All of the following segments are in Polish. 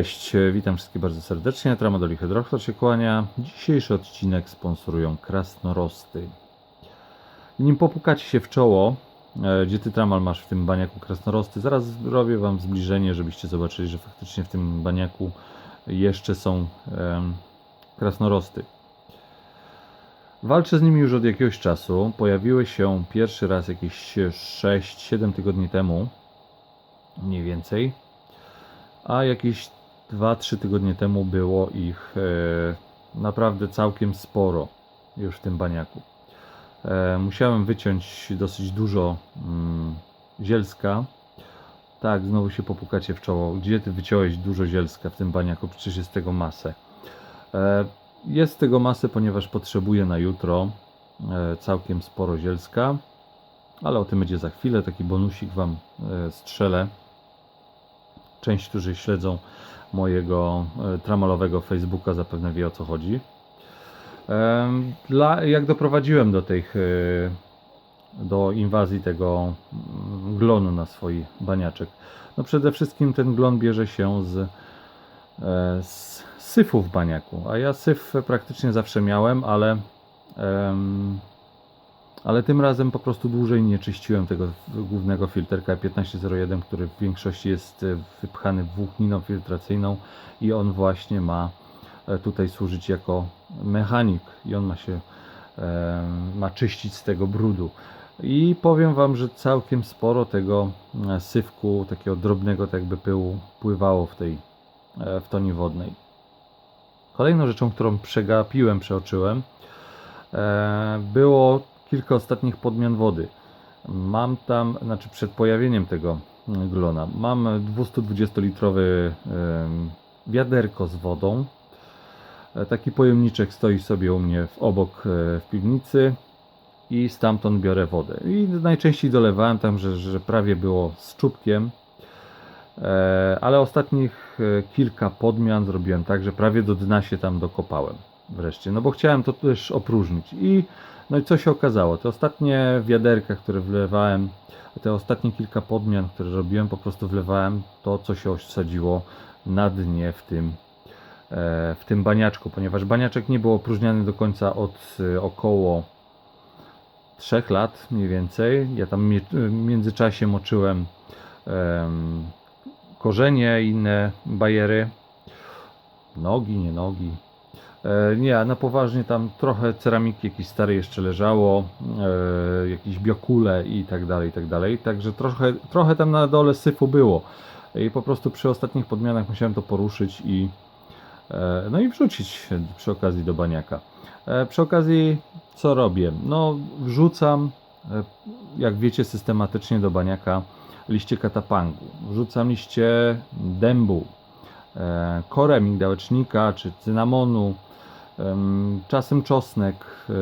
Cześć, witam wszystkich bardzo serdecznie. Tramadol i Hydrochtor się kłania. Dzisiejszy odcinek sponsorują Krasnorosty. Nim popukacie się w czoło, e, gdzie ty Tramal masz w tym baniaku Krasnorosty, zaraz zrobię wam zbliżenie, żebyście zobaczyli, że faktycznie w tym baniaku jeszcze są em, Krasnorosty. Walczę z nimi już od jakiegoś czasu. Pojawiły się pierwszy raz jakieś 6-7 tygodni temu, mniej więcej a jakieś 2-3 tygodnie temu było ich e, naprawdę całkiem sporo już w tym baniaku. E, musiałem wyciąć dosyć dużo mm, zielska. Tak, znowu się popukacie w czoło. Gdzie ty wyciąłeś dużo zielska w tym baniaku? Przecież jest tego masę. E, jest tego masę, ponieważ potrzebuję na jutro całkiem sporo zielska, ale o tym będzie za chwilę. Taki bonusik wam strzelę część, którzy śledzą mojego e, tramalowego Facebooka zapewne wie o co chodzi. Dla, jak doprowadziłem do tych e, do inwazji tego mm, glonu na swój baniaczek? No przede wszystkim ten glon bierze się z, e, z syfu w baniaku, a ja syf praktycznie zawsze miałem, ale ale tym razem po prostu dłużej nie czyściłem tego głównego filterka 1501, który w większości jest e, wypchany włókniną filtracyjną i on właśnie ma e, tutaj służyć jako mechanik i on ma się e, ma czyścić z tego brudu. I powiem Wam, że całkiem sporo tego syfku, takiego drobnego tak jakby pyłu pływało w tej w toni wodnej. Kolejną rzeczą, którą przegapiłem, przeoczyłem, było kilka ostatnich podmian wody. Mam tam, znaczy przed pojawieniem tego mm, glona, mam 220-litrowy em, wiaderko z wodą. E, Taki pojemniczek stoi sobie u mnie w obok e, w piwnicy i stamtąd biorę wodę. I najczęściej dolewałem tam, że, że prawie było z czubkiem. E, ale ostatnich kilka podmian zrobiłem tak, że prawie do dna się tam dokopałem wreszcie, no bo chciałem to też opróżnić i no i co się okazało, te ostatnie wiaderka, które wlewałem, te ostatnie kilka podmian, które robiłem, po prostu wlewałem to, co się osadziło na dnie w tym, e, w tym baniaczku, ponieważ baniaczek nie był opróżniany do końca od e, około 3 lat mniej więcej. Ja tam mie- w międzyczasie moczyłem em, korzenie inne bajery. Nogi, nie nogi. E, nie, a na poważnie tam trochę ceramiki jakieś stare jeszcze leżało, e, jakieś biokule i tak dalej, i tak dalej. Także trochę, trochę tam na dole syfu było. I po prostu przy ostatnich podmianach musiałem to poruszyć i e, no i wrzucić przy okazji do baniaka. Przy okazji co robię? No wrzucam, jak wiecie, systematycznie do baniaka liście katapangu. Wrzucam liście dębu, e, korę migdałecznika czy cynamonu, czasem czosnek, e,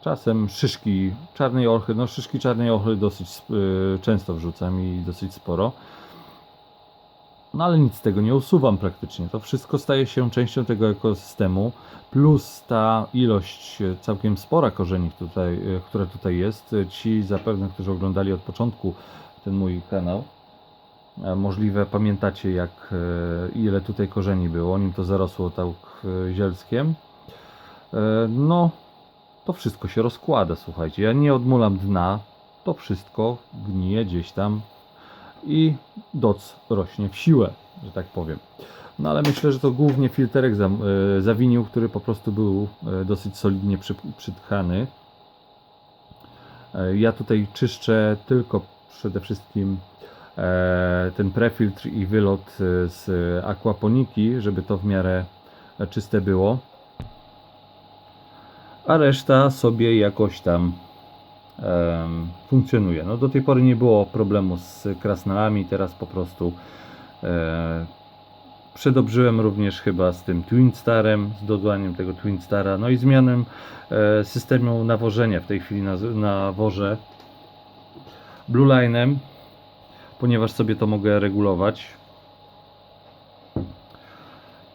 czasem szyszki czarnej orchy. No szyszki czarnej orchy dosyć e, często wrzucam i dosyć sporo. No ale nic z tego nie usuwam praktycznie. To wszystko staje się częścią tego ekosystemu, plus ta ilość e, całkiem spora korzeni, tutaj, która tutaj jest. Ci zapewne, którzy oglądali od początku ten mój kanał, możliwe pamiętacie jak ile tutaj korzeni było, nim to zarosło tak zielskiem. E, No, to wszystko się rozkłada, słuchajcie. Ja nie odmulam dna, to wszystko gnije gdzieś tam i doc rośnie w siłę, że tak powiem. No ale myślę, że to głównie filterek e, zawinił, który po prostu był e, dosyć solidnie przy, przytkany. Ja tutaj czyszczę tylko przede wszystkim ten prefiltr i wylot z aquaponiki, żeby to w miarę czyste było. A reszta sobie jakoś tam em, funkcjonuje. No do tej pory nie było problemu z krasnalami, teraz po prostu e, przedobrzyłem również chyba z tym Twin Starem, z dodaniem tego Twin Stara, no i zmianem systemu nawożenia. W tej chwili naz- nawożę Blue Line'em, ponieważ sobie to mogę regulować.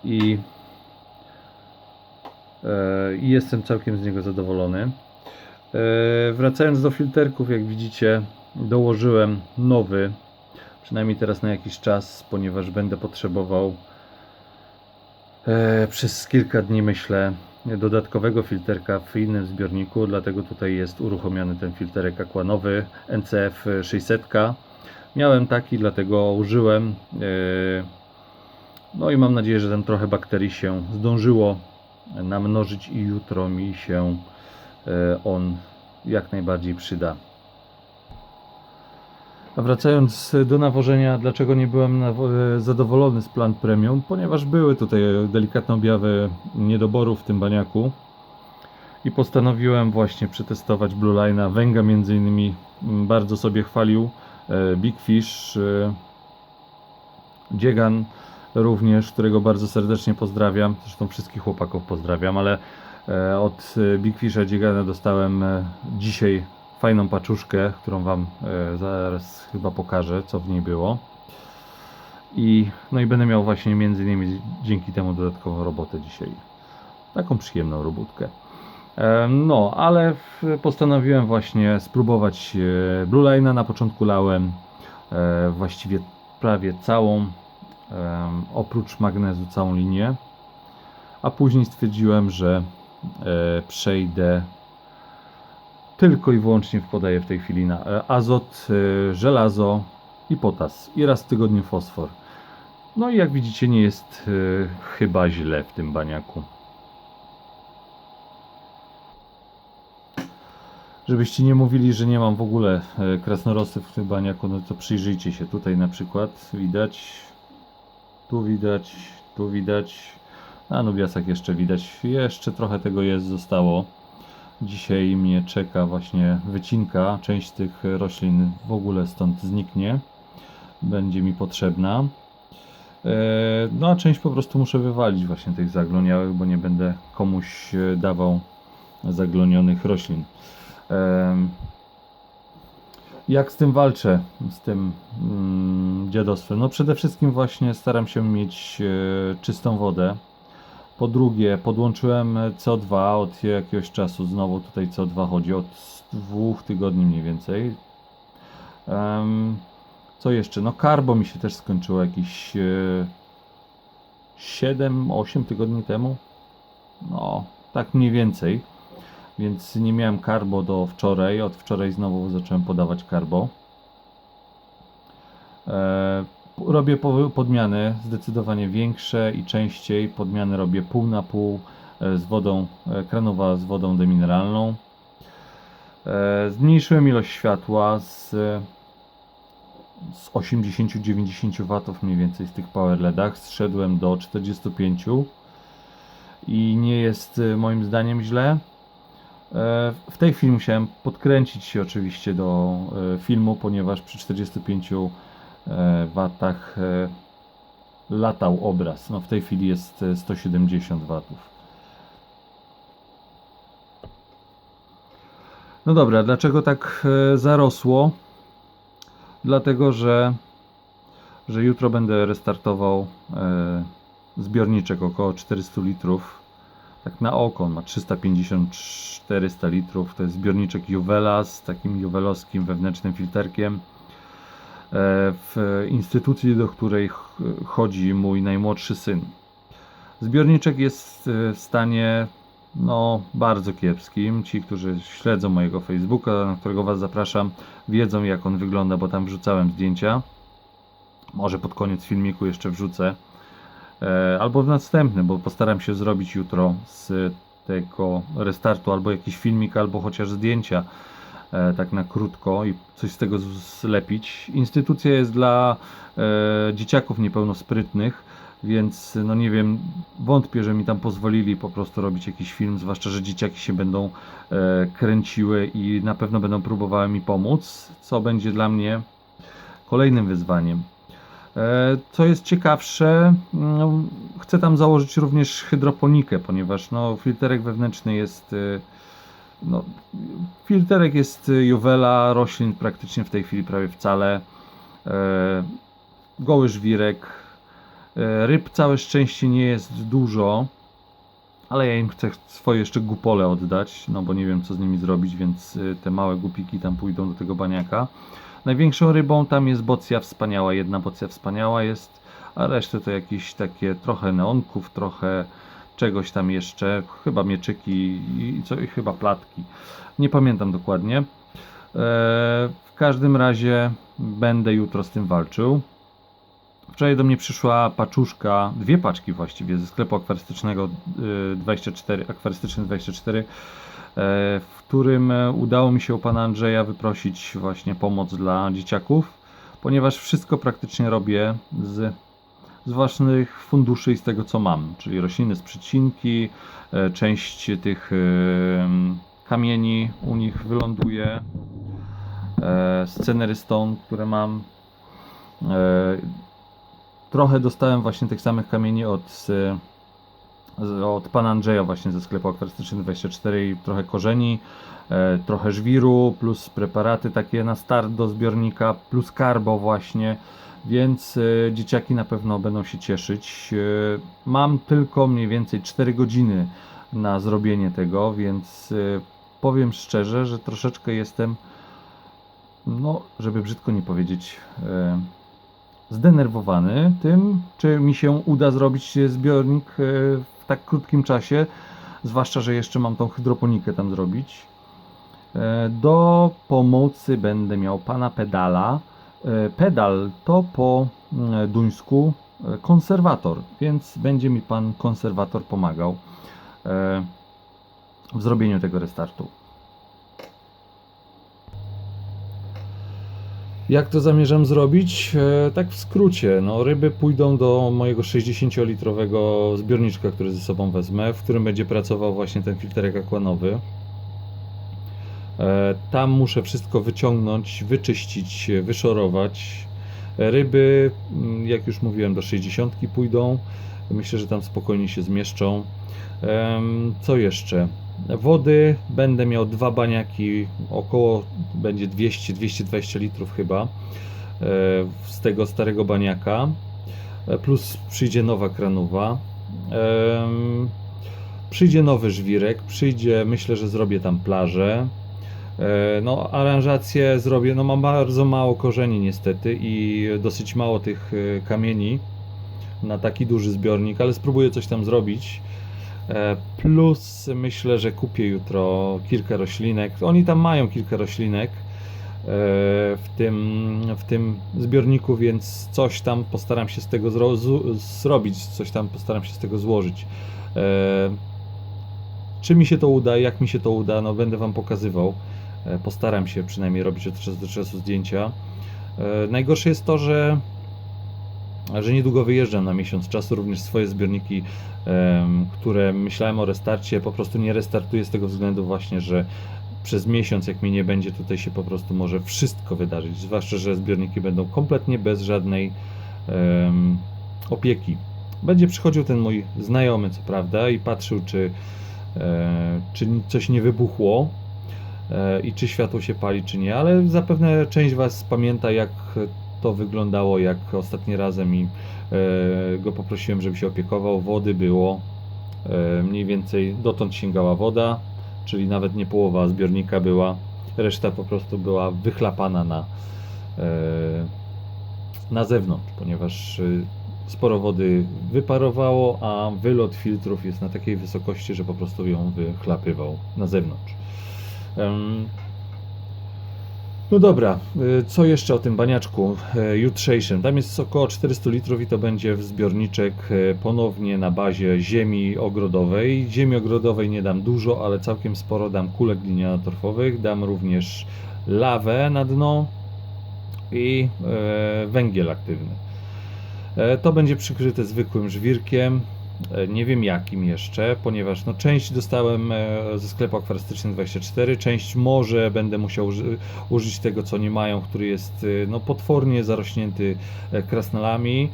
I i jestem całkiem z niego zadowolony. E, Wracając do filterków, jak widzicie, dołożyłem nowy, przynajmniej teraz na jakiś czas, ponieważ będę potrzebował e, przez kilka dni myślę dodatkowego filterka w innym zbiorniku, dlatego tutaj jest uruchomiony ten filterek aquanowy NCF 600. Miałem taki, dlatego użyłem. e, No i mam nadzieję, że tam trochę bakterii się zdążyło namnożyć i jutro mi się e, on jak najbardziej przyda. A wracając do nawożenia, dlaczego nie byłem e, zadowolony z plant premium? Ponieważ były tutaj delikatne objawy niedoboru w tym baniaku i postanowiłem właśnie przetestować Blue Line'a. Węga między innymi mm, bardzo sobie chwalił, e, Big Fish, Dziegan również, którego bardzo serdecznie pozdrawiam. Zresztą wszystkich chłopaków pozdrawiam, ale e, od e, Big Fisha Dziegana dostałem e, dzisiaj fajną paczuszkę, którą Wam zaraz chyba pokażę, co w niej było. I, no i będę miał właśnie między innymi dzięki temu dodatkową robotę dzisiaj. Taką przyjemną robótkę. No, ale postanowiłem właśnie spróbować Blue Line'a. Na początku lałem właściwie prawie całą, oprócz magnezu, całą linię. A później stwierdziłem, że e, przejdę tylko i wyłącznie podaję w tej chwili na e, azot, e, żelazo i potas i raz w tygodniu fosfor. No i jak widzicie nie jest chyba źle w tym baniaku. Żebyście nie mówili, że nie mam w ogóle krasnorosy w tym baniaku, no to przyjrzyjcie się. Tutaj na przykład widać, tu widać, tu widać. Na Nubiasach jeszcze widać. Jeszcze trochę tego jest, zostało. Dzisiaj mnie czeka właśnie wycinka. Część tych roślin w ogóle stąd zniknie. Będzie mi potrzebna. E, No a część po prostu muszę wywalić właśnie tych zagloniałych, bo nie będę komuś e, dawał zaglonionych roślin. Jak z tym walczę, z tym mm, dziadostwem? No przede wszystkim właśnie staram się mieć e, czystą wodę. Po drugie, podłączyłem CO2 od jakiegoś czasu. Znowu tutaj CO2 chodzi od dwóch tygodni mniej więcej. Em, co jeszcze? No karbo mi się też skończyło jakieś e, 7-8 tygodni temu. No, tak mniej więcej. Więc nie miałem karbo do wczoraj. Od wczoraj znowu zacząłem podawać karbo. E, robię po- podmiany zdecydowanie większe i częściej. Podmiany robię pół na pół e, z wodą e, kranowa z wodą demineralną. Zmniejszyłem ilość światła z, z 80-90 W mniej więcej z tych power LEDach. Zszedłem do 45 i nie jest moim zdaniem źle. E, W tej chwili musiałem podkręcić się oczywiście do e, filmu, ponieważ przy 45 e, watach latał obraz. No w tej chwili jest e, 170 watów. No dobra, dlaczego tak zarosło? Dlatego, że, że jutro będę restartował zbiorniczek około 400 litrów tak na oko, on ma 350-400 litrów. To jest zbiorniczek Juwela z takim juwelowskim wewnętrznym filterkiem. E, W instytucji, do której ch- chodzi mój najmłodszy syn. Zbiorniczek jest e, w stanie no, bardzo kiepskim. Ci, którzy śledzą mojego Facebooka, na którego Was zapraszam, wiedzą jak on wygląda, bo tam wrzucałem zdjęcia. Może pod koniec filmiku jeszcze wrzucę. E, albo w następnym, bo postaram się zrobić jutro z tego restartu albo jakiś filmik, albo chociaż zdjęcia e, tak na krótko i coś z tego zlepić. Instytucja jest dla e, dzieciaków niepełnosprytnych, więc no nie wiem, wątpię, że mi tam pozwolili po prostu robić jakiś film, zwłaszcza, że dzieciaki się będą kręciły i na pewno będą próbowały mi pomóc, co będzie dla mnie kolejnym wyzwaniem. E, Co jest ciekawsze, no, chcę tam założyć również hydroponikę, ponieważ no, filterek wewnętrzny jest. e, No, filterek jest e, juwela, roślin praktycznie w tej chwili prawie wcale. Goły żwirek. Ryb całe szczęście nie jest dużo, ale ja im chcę swoje jeszcze gupole oddać, no bo nie wiem co z nimi zrobić, więc te małe gupiki tam pójdą do tego baniaka. Największą rybą tam jest bocja wspaniała, jedna bocja wspaniała jest, a resztę to jakieś takie trochę neonków, trochę czegoś tam jeszcze, chyba mieczyki i co i chyba platki. Nie pamiętam dokładnie. E, w każdym razie będę jutro z tym walczył. Wczoraj do mnie przyszła paczuszka, dwie paczki właściwie ze sklepu akwarystycznego y, 24, akwarystyczny 24, e, w którym e, udało mi się u pana Andrzeja wyprosić właśnie pomoc dla dzieciaków, ponieważ wszystko praktycznie robię z, z własnych funduszy i z tego co mam, czyli rośliny z przecinki, e, część tych e, kamieni u nich wyląduje, e, scenery stone, które mam. E, trochę dostałem właśnie tych samych kamieni od, od pana Andrzeja właśnie ze sklepu akwarystyczny 24 i trochę korzeni, e, trochę żwiru, plus preparaty takie na start do zbiornika, plus karbo właśnie, więc e, dzieciaki na pewno będą się cieszyć. E, mam tylko mniej więcej 4 godziny na zrobienie tego, więc powiem szczerze, że troszeczkę jestem, no, żeby brzydko nie powiedzieć, zdenerwowany tym, czy mi się uda zrobić zbiornik tak krótkim czasie, zwłaszcza, że jeszcze mam tą hydroponikę tam zrobić. E, Do pomocy będę miał pana pedala. E, Pedal to po mm, duńsku e, konserwator, więc będzie mi pan konserwator pomagał e, w zrobieniu tego restartu. Jak to zamierzam zrobić? E, tak w skrócie, no ryby pójdą do mojego 60-litrowego zbiorniczka, który ze sobą wezmę, w którym będzie pracował właśnie ten filterek akwanowy. E, tam muszę wszystko wyciągnąć, wyczyścić, wyszorować. E, Ryby, mm, jak już mówiłem, do 60 pójdą. Myślę, że tam spokojnie się zmieszczą. Co jeszcze? Wody będę miał dwa baniaki, około będzie 200-220 litrów chyba e, z tego starego baniaka. E, Plus przyjdzie nowa kranowa. Przyjdzie nowy żwirek, przyjdzie, myślę, że zrobię tam plażę. E, No, aranżację zrobię. No, mam bardzo mało korzeni niestety i dosyć mało tych kamieni na taki duży zbiornik, ale spróbuję coś tam zrobić. E, Plus myślę, że kupię jutro kilka roślinek. Oni tam mają kilka roślinek e, w tym, w tym zbiorniku, więc coś tam postaram się z tego zro- zrobić, coś tam postaram się z tego złożyć. E, Czy mi się to uda, jak mi się to uda, no będę Wam pokazywał. Postaram się przynajmniej robić od czasu do czasu zdjęcia. Najgorsze jest to, że że niedługo wyjeżdżam na miesiąc czasu, również swoje zbiorniki, które myślałem o restarcie, po prostu nie restartuję z tego względu właśnie, że przez miesiąc, jak mnie nie będzie, tutaj się po prostu może wszystko wydarzyć, zwłaszcza, że zbiorniki będą kompletnie bez żadnej opieki. Będzie przychodził ten mój znajomy, co prawda, i patrzył, czy, e, czy coś nie wybuchło e, i czy światło się pali, czy nie, ale zapewne część Was pamięta, jak to wyglądało, jak ostatni razem i e, go poprosiłem, żeby się opiekował. Wody było e, mniej więcej dotąd sięgała woda, czyli nawet nie połowa zbiornika była. Reszta po prostu była wychlapana na, e, na zewnątrz, ponieważ sporo wody wyparowało, a wylot filtrów jest na takiej wysokości, że po prostu ją wychlapywał na zewnątrz. No dobra, y, co jeszcze o tym baniaczku y, jutrzejszym? Tam jest około 400 litrów i to będzie w zbiorniczek y, ponownie na bazie ziemi ogrodowej. Ziemi ogrodowej nie dam dużo, ale całkiem sporo dam kulek gliniano-torfowych, dam również lawę na dno i e, węgiel aktywny. E, To będzie przykryte zwykłym żwirkiem, nie wiem jakim jeszcze, ponieważ no, część dostałem e, ze sklepu akwarystycznym 24, część może będę musiał uży- użyć tego, co nie mają, który jest e, no, potwornie zarośnięty e, krasnalami.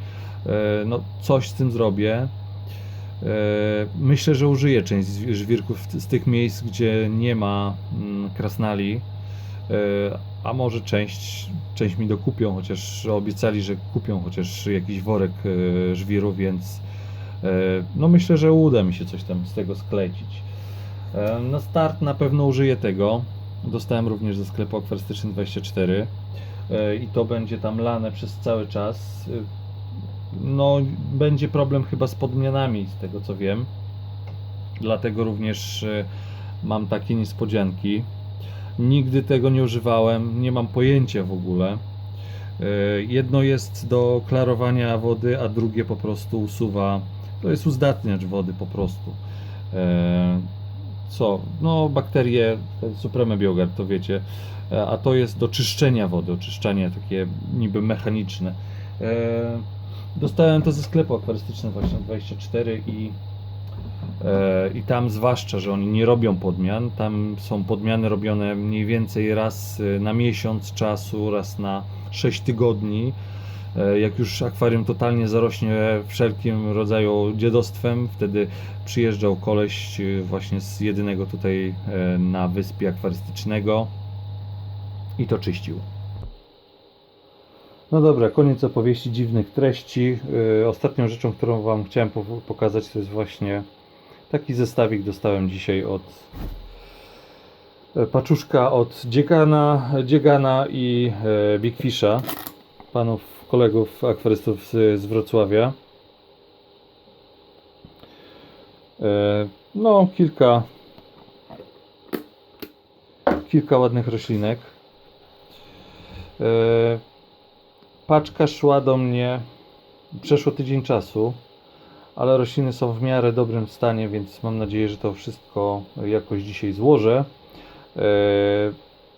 E, No, coś z tym zrobię. E, Myślę, że użyję część żwirków z tych miejsc, gdzie nie ma mm, krasnali. E, A może część, część mi dokupią, chociaż obiecali, że kupią chociaż jakiś worek e, żwiru, więc e, no myślę, że uda mi się coś tam z tego sklecić. E, Na start na pewno użyję tego. Dostałem również ze sklepu akwarystyczny 24 e, i to będzie tam lane przez cały czas. E, no, będzie problem chyba z podmianami, z tego co wiem. Dlatego również e, mam takie niespodzianki. Nigdy tego nie używałem, nie mam pojęcia w ogóle. E, Jedno jest do klarowania wody, a drugie po prostu usuwa. To jest uzdatniacz wody po prostu. E, Co? No, bakterie, Supreme Biogard, to wiecie. E, A to jest do czyszczenia wody, oczyszczanie takie niby mechaniczne. E, Dostałem to ze sklepu akwarystycznego właśnie 24 i I tam zwłaszcza, że oni nie robią podmian. Tam są podmiany robione mniej więcej raz na miesiąc czasu, raz na 6 tygodni. E, Jak już akwarium totalnie zarośnie wszelkim rodzaju dziadostwem, wtedy przyjeżdżał koleś e, właśnie z jedynego tutaj e, na wyspie akwarystycznego i to czyścił. No dobra, koniec opowieści dziwnych treści. Ostatnią rzeczą, którą Wam chciałem po- pokazać, to jest właśnie Taki zestawik dostałem dzisiaj od paczuszka od Dziegana, Dziegana i Big Fisha, panów kolegów akwarystów z, z Wrocławia. E, no, kilka kilka ładnych roślinek. E, paczka szła do mnie przeszło tydzień czasu ale rośliny są w miarę dobrym stanie, więc mam nadzieję, że to wszystko jakoś dzisiaj złożę. E,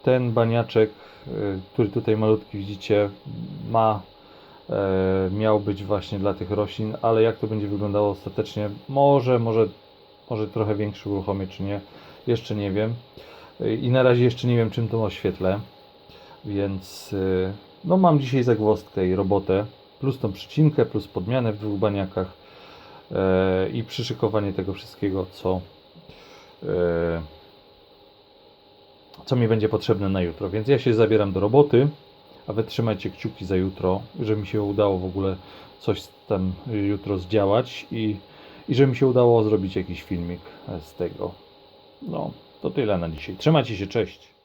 Ten baniaczek, który tutaj malutki widzicie, ma miał być właśnie dla tych roślin, ale jak to będzie wyglądało ostatecznie, może, może, może trochę większy uruchomię, czy nie, jeszcze nie wiem. E, I na razie jeszcze nie wiem, czym to oświetlę, więc e, no mam dzisiaj zagwozdkę i robotę, plus tą przycinkę, plus podmianę w dwóch baniakach e, i przyszykowanie tego wszystkiego, co, e, co mi będzie potrzebne na jutro. Więc ja się zabieram do roboty, a wy trzymajcie kciuki za jutro, żeby mi się udało w ogóle coś tam jutro zdziałać i, i że mi się udało zrobić jakiś filmik z tego. No, to tyle na dzisiaj. Trzymajcie się, cześć.